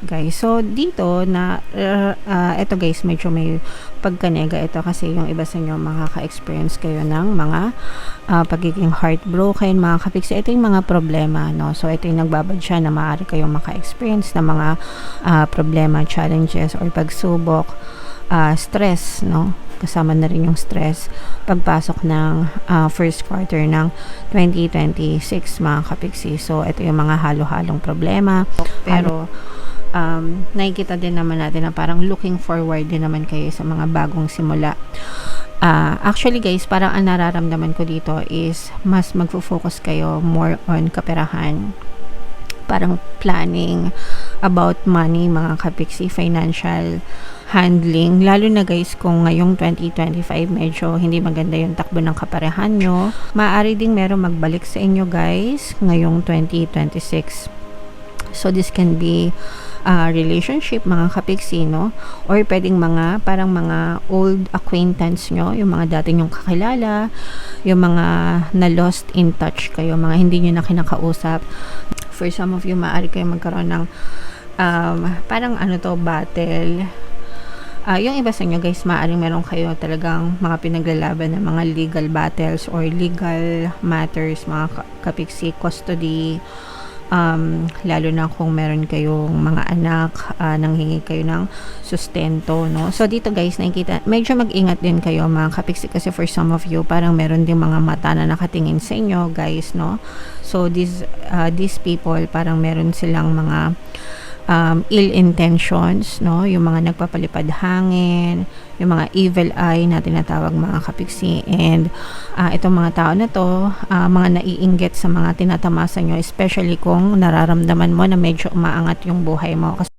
guys. So, dito na, uh, uh, ito guys, medyo may pagkanega ito kasi yung iba sa inyo makaka-experience kayo ng mga uh, pagiging heartbroken, mga kapiksi. Ito yung mga problema, no? So, ito yung nagbabad siya na maaari kayong maka-experience ng mga uh, problema, challenges, or pagsubok, uh, stress, no? Kasama na rin yung stress pagpasok ng uh, first quarter ng 2026, mga kapiksi. So, ito yung mga halo-halong problema. Pero, um, nakikita din naman natin na parang looking forward din naman kayo sa mga bagong simula. Uh, actually guys, parang ang nararamdaman ko dito is mas magfo-focus kayo more on kaperahan. Parang planning about money, mga kapiksi, financial handling. Lalo na guys, kung ngayong 2025 medyo hindi maganda yung takbo ng kaparehan nyo, maaari ding meron magbalik sa inyo guys ngayong 2026. So this can be uh, relationship, mga kapiksi? Or pwedeng mga, parang mga old acquaintance nyo, yung mga dati nyong kakilala, yung mga na-lost in touch kayo, mga hindi nyo na kinakausap. For some of you, maaari kayo magkaroon ng um, parang ano to, battle. Uh, yung iba sa inyo guys, maaaring meron kayo talagang mga pinaglalaban ng mga legal battles or legal matters, mga kapiksi, custody, um, lalo na kung meron kayong mga anak, uh, nanghingi kayo ng sustento, no? So, dito guys, nakikita, medyo mag-ingat din kayo mga kapiksi kasi for some of you, parang meron din mga mata na nakatingin sa inyo, guys, no? So, these, uh, these people, parang meron silang mga um, ill intentions, no? Yung mga nagpapalipad hangin, yung mga evil eye na tinatawag mga kapiksi. And uh, itong mga tao na to, uh, mga naiinggit sa mga tinatamasa nyo, especially kung nararamdaman mo na medyo umaangat yung buhay mo. Kasi